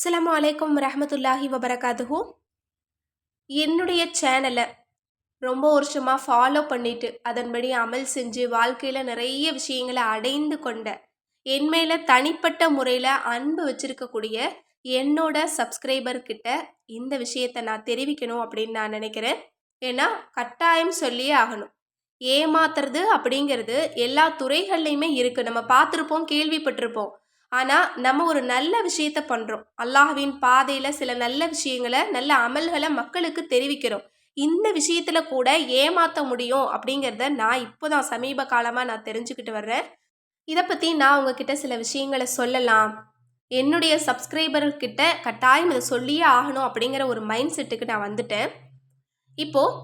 அஸ்லாம் அலைக்கும் ரஹமத்துல்லாஹி வபரகாத்துஹு. என்னுடைய சேனலை ரொம்ப வருஷமாக ஃபாலோ பண்ணிட்டு அதன்படி அமல் செஞ்சு வாழ்க்கையில் நிறைய விஷயங்களை அடைந்து கொண்ட என் மேலே தனிப்பட்ட முறையில் அன்பு வச்சிருக்கக்கூடிய என்னோட சப்ஸ்கிரைபர்கிட்ட இந்த விஷயத்தை நான் தெரிவிக்கணும் அப்படின்னு நான் நினைக்கிறேன். ஏன்னா கட்டாயம் சொல்லியே ஆகணும். ஏமாத்துறது அப்படிங்கிறது எல்லா துறைகள்லையுமே இருக்குது நம்ம பார்த்துருப்போம் கேள்விப்பட்டிருப்போம். ஆனால் நம்ம ஒரு நல்ல விஷயத்த பண்ணுறோம் அல்லாஹ்வின் பாதையில் சில நல்ல விஷயங்களை நல்ல அமல்களை மக்களுக்கு தெரிவிக்கிறோம். இந்த விஷயத்தில் கூட ஏமாற்ற முடியும் அப்படிங்கிறத நான் இப்போ தான் சமீப காலமாக நான் தெரிஞ்சுக்கிட்டு வர்றேன். இதை பற்றி நான் உங்ககிட்ட சில விஷயங்களை சொல்லலாம். என்னுடைய சப்ஸ்கிரைபர்கிட்ட கட்டாயம் இதை சொல்லியே ஆகணும் அப்படிங்கிற ஒரு மைண்ட் செட்டுக்கு நான் வந்துட்டேன். இப்போது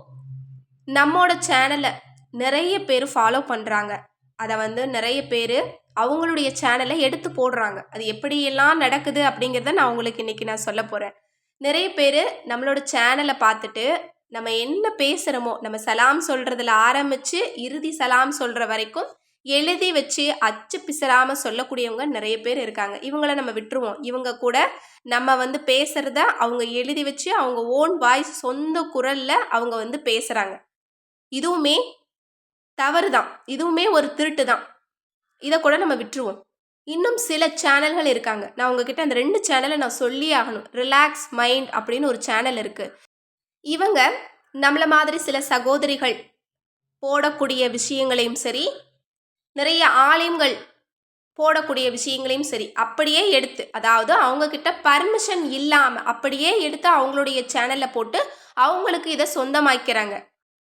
நம்மோட சேனலை நிறைய பேர் ஃபாலோ பண்ணுறாங்க அதை வந்து நிறைய பேர் அவங்களுடைய சேனலை எடுத்து போடுறாங்க. அது எப்படியெல்லாம் நடக்குது அப்படிங்கிறத நான் உங்களுக்கு இன்றைக்கி நான் சொல்ல போகிறேன் நிறைய பேர் நம்மளோட சேனலை பார்த்துட்டு நம்ம என்ன பேசுகிறோமோ நம்ம சலாம் சொல்கிறதுல ஆரம்பித்து இறுதி சலாம் சொல்கிற வரைக்கும் எழுதி வச்சு அச்சு பிசராமல் சொல்லக்கூடியவங்க நிறைய பேர் இருக்காங்க. இவங்கள நம்ம விட்டுருவோம். இவங்க கூட நம்ம வந்து பேசுகிறத அவங்க எழுதி வச்சு அவங்க ஓன் வாய்ஸ் சொந்த குரலில் அவங்க வந்து பேசுகிறாங்க இதுவுமே தவறு தான் இதுவுமே ஒரு திருட்டு தான் இதை கூட நம்ம விட்டுருவோம். இன்னும் சில சேனல்கள் இருக்காங்க. நான் உங்ககிட்ட அந்த ரெண்டு சேனலை நான் சொல்லி ஆகணும். ரிலாக்ஸ் மைண்ட் அப்படின்னு ஒரு சேனல் இருக்குது இவங்க நம்மளை மாதிரி சில சகோதரிகள் போடக்கூடிய விஷயங்களையும் சரி நிறைய ஆலயங்கள் போடக்கூடிய விஷயங்களையும் சரி அப்படியே எடுத்து அதாவது அவங்கக்கிட்ட பர்மிஷன் இல்லாமல் அப்படியே எடுத்து அவங்களுடைய சேனலில் போட்டு அவங்களுக்கு இதை சொந்தமாக்கிறாங்க.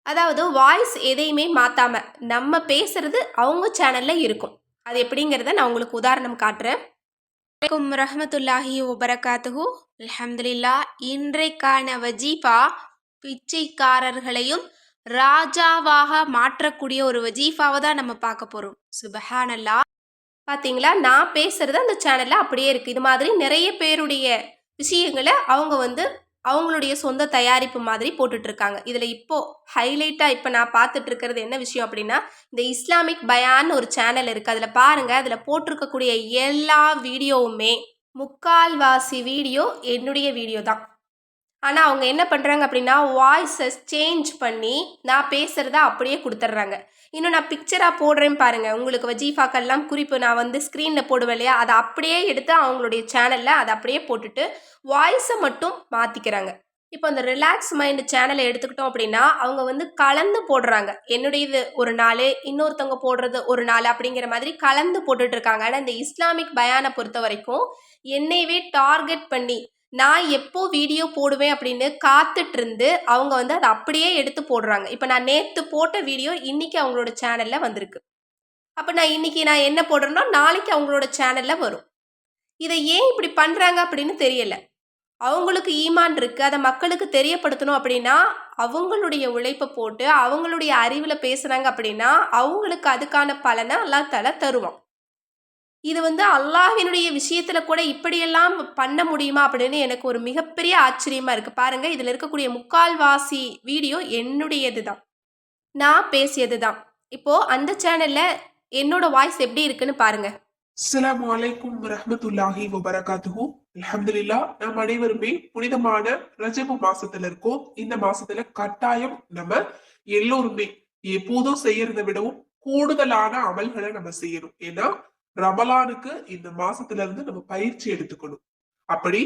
அதாவது வாய்ஸ் எதையுமே மாற்றாம நம்ம பேசுறது அவங்க சேனலில் இருக்கும். அது எப்படிங்கிறத நான் உங்களுக்கு உதாரணம் காட்டுறேன். வலைக்கும் ரஹமத்துல்லாஹி வபரகாத்துஹு. அலமதுல்லா இன்றைக்கான வஜீஃபா பிச்சைக்காரர்களையும் ராஜாவாக மாற்றக்கூடிய ஒரு வஜீஃபாவை தான் நம்ம பார்க்க போகிறோம் சுபஹானல்லா பார்த்தீங்களா நான் பேசுறது அந்த சேனலில் அப்படியே இருக்குது இது மாதிரி நிறைய பேருடைய விஷயங்களை அவங்க வந்து அவங்களுடைய சொந்த தயாரிப்பு மாதிரி போட்டுட்ருக்காங்க. இதில் இப்போது ஹைலைட்டாக இப்போ நான் பார்த்துட்ருக்கிறது என்ன விஷயம் அப்படின்னா இந்த இஸ்லாமிக் பயான்னு ஒரு சேனல் இருக்குது அதில் பாருங்கள் அதில் போட்டிருக்கக்கூடிய எல்லா வீடியோவுமே முக்கால்வாசி வீடியோ என்னுடைய வீடியோ தான். ஆனால் அவங்க என்ன பண்ணுறாங்க அப்படின்னா வாய்ஸஸ் சேஞ்ச் பண்ணி நான் பேசுகிறத அப்படியே கொடுத்துட்றாங்க. இன்னும் நான் பிக்சராக போடுறேன் பாருங்கள் உங்களுக்கு வஜீஃபாக்கெல்லாம் குறிப்பு நான் வந்து ஸ்க்ரீனில் போடுவேன் இல்லையா? அதை அப்படியே எடுத்து அவங்களுடைய சேனலில் அதை அப்படியே போட்டுட்டு வாய்ஸை மட்டும் மாற்றிக்கிறாங்க இப்போ அந்த ரிலாக்ஸ் மைண்ட் சேனலை எடுத்துக்கிட்டோம் அப்படின்னா அவங்க வந்து கலந்து போடுறாங்க. என்னுடையது ஒரு நாள் இன்னொருத்தவங்க போடுறது ஒரு நாள் அப்படிங்கிற மாதிரி கலந்து போட்டுட்டு இருக்காங்க. ஆனால் இந்த இஸ்லாமிக் பயானை பொறுத்த வரைக்கும் என்னையவே டார்கெட் பண்ணி நான் எப்போ வீடியோ போடுவேன் அப்படின்னு காத்துட்டு இருந்து அவங்க வந்து அதை அப்படியே எடுத்து போடுறாங்க. இப்போ நான் நேற்று போட்ட வீடியோ இன்னைக்கு அவங்களோட சேனலில் வந்திருக்கு. அப்போ நான் இன்னைக்கு நான் என்ன போடுறேன்னா நாளைக்கு அவங்களோட சேனலில் வரும். இதை ஏன் இப்படி பண்ணுறாங்க அப்படின்னு தெரியல. அவங்களுக்கு ஈமான் இருக்குது அதை மக்களுக்கு தெரியப்படுத்தணும் அப்படின்னா அவங்களுடைய உழைப்பை போட்டு அவங்களுடைய அறிவில் பேசுகிறாங்க அப்படின்னா அவங்களுக்கு அதுக்கான பலனை அல்லா தலை தருவான். இது வந்து அல்லாஹினுடைய விஷயத்துல கூட இப்படியெல்லாம் பண்ண முடியுமா அப்படின்னு எனக்கு ஒரு மிகப்பெரிய ஆச்சரியமா இருக்கு. பாருங்க இதுல இருக்கக்கூடிய முக்கால்வாசி வீடியோ என்னுடையது தான் நான் பேசியது தான் இப்போ அந்த சேனல்ல என்னோட வாய்ஸ் எப்படி இருக்குன்னு பாருங்க. அஸ்ஸலாமு அலைக்கும் ரஹ்மத்துல்லாஹி வபரகாத்துஹு. அல்ஹம்துலில்லா நாம் அனைவருமே புனிதமான ரஜபு மாசத்துல இருக்கோம். இந்த மாசத்துல கட்டாயம் நம்ம எல்லோருமே எப்போதும் செய்யறதை விடவும் கூடுதலான அமல்களை நம்ம செய்யணும். ஏன்னா ரமலானுக்கு இந்த மாசத்துல இருந்து நம்ம பயிற்சி எடுத்துக்கணும். அப்படி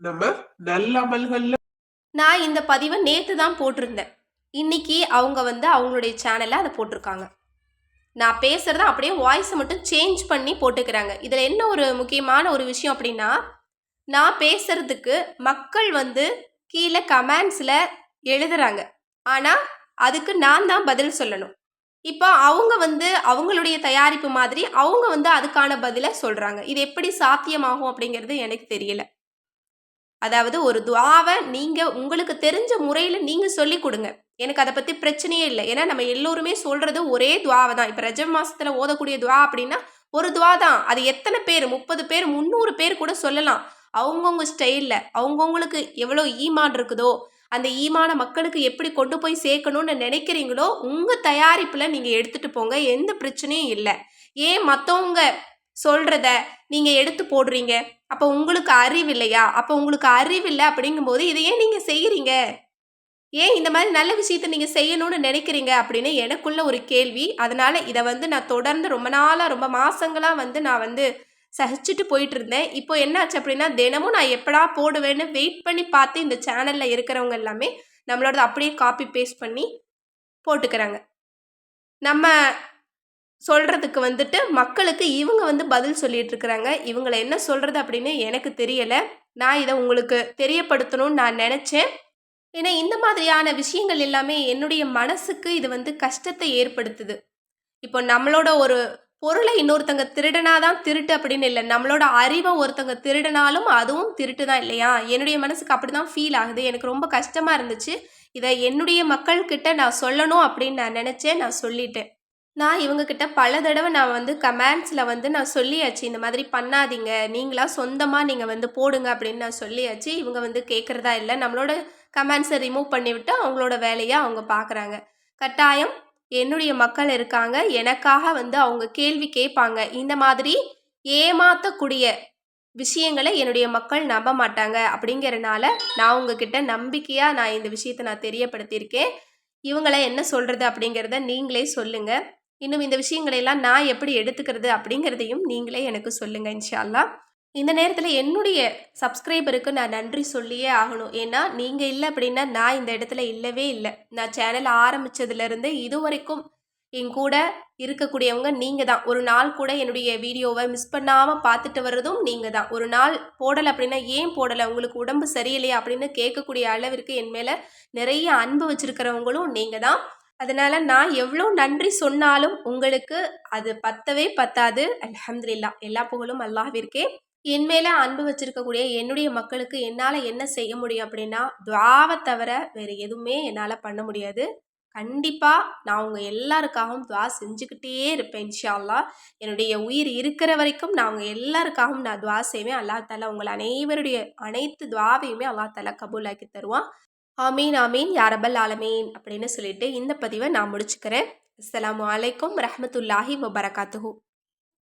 நம்ம நல்ல அமல்கள்ல நான் இந்த பதிவை நேற்று தான் போட்டிருந்தேன். இன்னைக்கு அவங்க வந்து அவங்களுடைய சேனலில் அதை போட்டிருக்காங்க. நான் பேசுகிறத அப்படியே வாய்ஸை மட்டும் சேஞ்ச் பண்ணி போட்டுக்கிறாங்க. இதில் என்ன ஒரு முக்கியமான ஒரு விஷயம் அப்படின்னா நான் பேசுறதுக்கு மக்கள் வந்து கீழே கமெண்ட்ஸில் எழுதுறாங்க. ஆனால் அதுக்கு நான் தான் பதில் சொல்லணும். இப்போ அவங்க வந்து அவங்களுடைய தயாரிப்பு மாதிரி அவங்க வந்து அதுக்கான பதிலை சொல்கிறாங்க இது எப்படி சாத்தியமாகும் அப்படிங்கிறது எனக்கு தெரியல. அதாவது ஒரு துவாவை நீங்கள் உங்களுக்கு தெரிஞ்ச முறையில் நீங்கள் சொல்லி கொடுங்க. எனக்கு அதை பற்றி பிரச்சனையே இல்லை. ஏன்னா நம்ம எல்லோருமே சொல்கிறது ஒரே துவாவை தான். இப்போ ரஜம் மாதத்தில் ஓதக்கூடிய துவா அப்படின்னா ஒரு துவா தான். அது எத்தனை பேர்? முப்பது பேர்? முந்நூறு பேர் கூட சொல்லலாம். அவங்கவுங்க ஸ்டைலில் அவங்கவுங்களுக்கு எவ்வளோ ஈமான் இருக்குதோ அந்த ஈமான மக்களுக்கு எப்படி கொண்டு போய் சேர்க்கணும்னு நினைக்கிறீங்களோ உங்கள் தயாரிப்பில் நீங்கள் எடுத்துகிட்டு போங்க. எந்த பிரச்சனையும் இல்லை. ஏன் மற்றவங்க சொல்கிறத நீங்கள் எடுத்து போடுறீங்க? அப்போ உங்களுக்கு அறிவு இல்லையா? அப்போ உங்களுக்கு அறிவு இல்லை அப்படிங்கும்போது இதை ஏன் நீங்கள் செய்கிறீங்க ஏன் இந்த மாதிரி நல்ல விஷயத்த நீங்கள் செய்யணும்னு நினைக்கிறீங்க அப்படின்னு எனக்குள்ள ஒரு கேள்வி. அதனால் இதை வந்து நான் தொடர்ந்து ரொம்ப நாளாக ரொம்ப மாதங்களாக வந்து நான் வந்து சகிச்சுட்டு போயிட்டு இருந்தேன் இப்போ என்னாச்சு அப்படின்னா தினமும் நான் எப்படா போடுவேன்னு வெயிட் பண்ணி பார்த்து இந்த சேனலில் இருக்கிறவங்க எல்லாமே நம்மளோட அப்படியே காப்பி பேஸ்ட் பண்ணி போட்டுக்கிறாங்க. நம்ம சொல்கிறதுக்கு வந்துட்டு மக்களுக்கு இவங்க வந்து பதில் சொல்லிட்டு இருக்கிறாங்க இவங்களை என்ன சொல்கிறது அப்படின்னு எனக்கு தெரியலை. நான் இதை உங்களுக்கு தெரியப்படுத்தணும்னு நான் நினச்சேன். ஏன்னா இந்த மாதிரியான விஷயங்கள் எல்லாமே என்னுடைய மனசுக்கு இது வந்து கஷ்டத்தை ஏற்படுத்துது. இப்போ நம்மளோட ஒரு பொருளை இன்னொருத்தங்க திருடனாதான் திருட்டு அப்படின்னு இல்லை. நம்மளோட அறிவை ஒருத்தங்க திருடினாலும் அதுவும் திருட்டு தான் இல்லையா? என்னுடைய மனசுக்கு அப்படி தான் ஃபீல் ஆகுது. எனக்கு ரொம்ப கஷ்டமாக இருந்துச்சு. இதை என்னுடைய மக்கள்கிட்ட நான் சொல்லணும் அப்படின்னு நான் நினச்சேன். நான் சொல்லிட்டேன். நான் இவங்கக்கிட்ட பல தடவை நான் வந்து கமெண்ட்ஸில் வந்து நான் சொல்லியாச்சு. இந்த மாதிரி பண்ணாதீங்க. நீங்களாக சொந்தமாக நீங்கள் வந்து போடுங்க அப்படின்னு நான் சொல்லியாச்சு. இவங்க வந்து கேட்குறதா இல்லை. நம்மளோட கமெண்ட்ஸை ரிமூவ் பண்ணிவிட்டு அவங்களோட வேலையை அவங்க பார்க்குறாங்க. கட்டாயம் என்னுடைய மக்கள் இருக்காங்க. எனக்காக வந்து அவங்க கேள்வி கேட்பாங்க. இந்த மாதிரி ஏமாற்றக்கூடிய விஷயங்களை என்னுடைய மக்கள் நம்ப மாட்டாங்க. அப்படிங்கிறனால நான் உங்ககிட்ட நம்பிக்கையாக நான் இந்த விஷயத்தை நான் தெரியப்படுத்தியிருக்கேன். இவங்கள என்ன சொல்கிறது அப்படிங்கிறத நீங்களே சொல்லுங்கள் இன்னும் இந்த விஷயங்களையெல்லாம் நான் எப்படி எடுத்துக்கிறது அப்படிங்கிறதையும் நீங்களே எனக்கு சொல்லுங்கள் இன்ஷால்லா இந்த நேரத்தில் என்னுடைய சப்ஸ்கிரைபருக்கு நான் நன்றி சொல்லியே ஆகணும். ஏன்னா நீங்கள் இல்லை அப்படின்னா நான் இந்த இடத்துல இல்லவே இல்லை. நான் சேனல் ஆரம்பித்ததுலேருந்து இது வரைக்கும் என் கூட இருக்கக்கூடியவங்க நீங்கள் தான் ஒரு நாள் கூட என்னுடைய வீடியோவை மிஸ் பண்ணாமல் பார்த்துட்டு வர்றதும் நீங்கள் தான் ஒரு நாள் போடலை அப்படின்னா ஏன் போடலை? உங்களுக்கு உடம்பு சரியில்லையா அப்படின்னு கேட்கக்கூடிய அளவிற்கு என் மேலே நிறைய அன்பு வச்சுருக்கிறவங்களும் நீங்கள் தான் அதனால் நான் எவ்வளோ நன்றி சொன்னாலும் உங்களுக்கு அது பத்தவே பத்தாது. அலமதுல்லா எல்லா புகழும் அல்லாஹ்விற்கே. என் மேலே அன்பு வச்சிருக்கக்கூடிய என்னுடைய மக்களுக்கு என்னால் என்ன செய்ய முடியும் அப்படின்னா துவாவை தவிர வேறு எதுவுமே என்னால் பண்ண முடியாது. கண்டிப்பாக நான் உங்கள் எல்லாருக்காகவும் துவா செஞ்சுக்கிட்டே இருப்பேன் இன்ஷா என்னுடைய உயிர் இருக்கிற வரைக்கும் நான் உங்கள் எல்லாருக்காகவும் நான் துவா செய்வேன். அல்லா தாலா உங்கள் அனைவருடைய அனைத்து துவாவையுமே அல்லா தாலா கபூலாக்கி தருவான். ஆமீன் ஆமீன். யாரபல் ஆலமீன் அப்படின்னு சொல்லிட்டு இந்த பதிவை நான் முடிச்சுக்கிறேன். அஸ்லாம் அலைக்கும் ரஹமத்துல்லாஹி வபரகாத்துஹூ.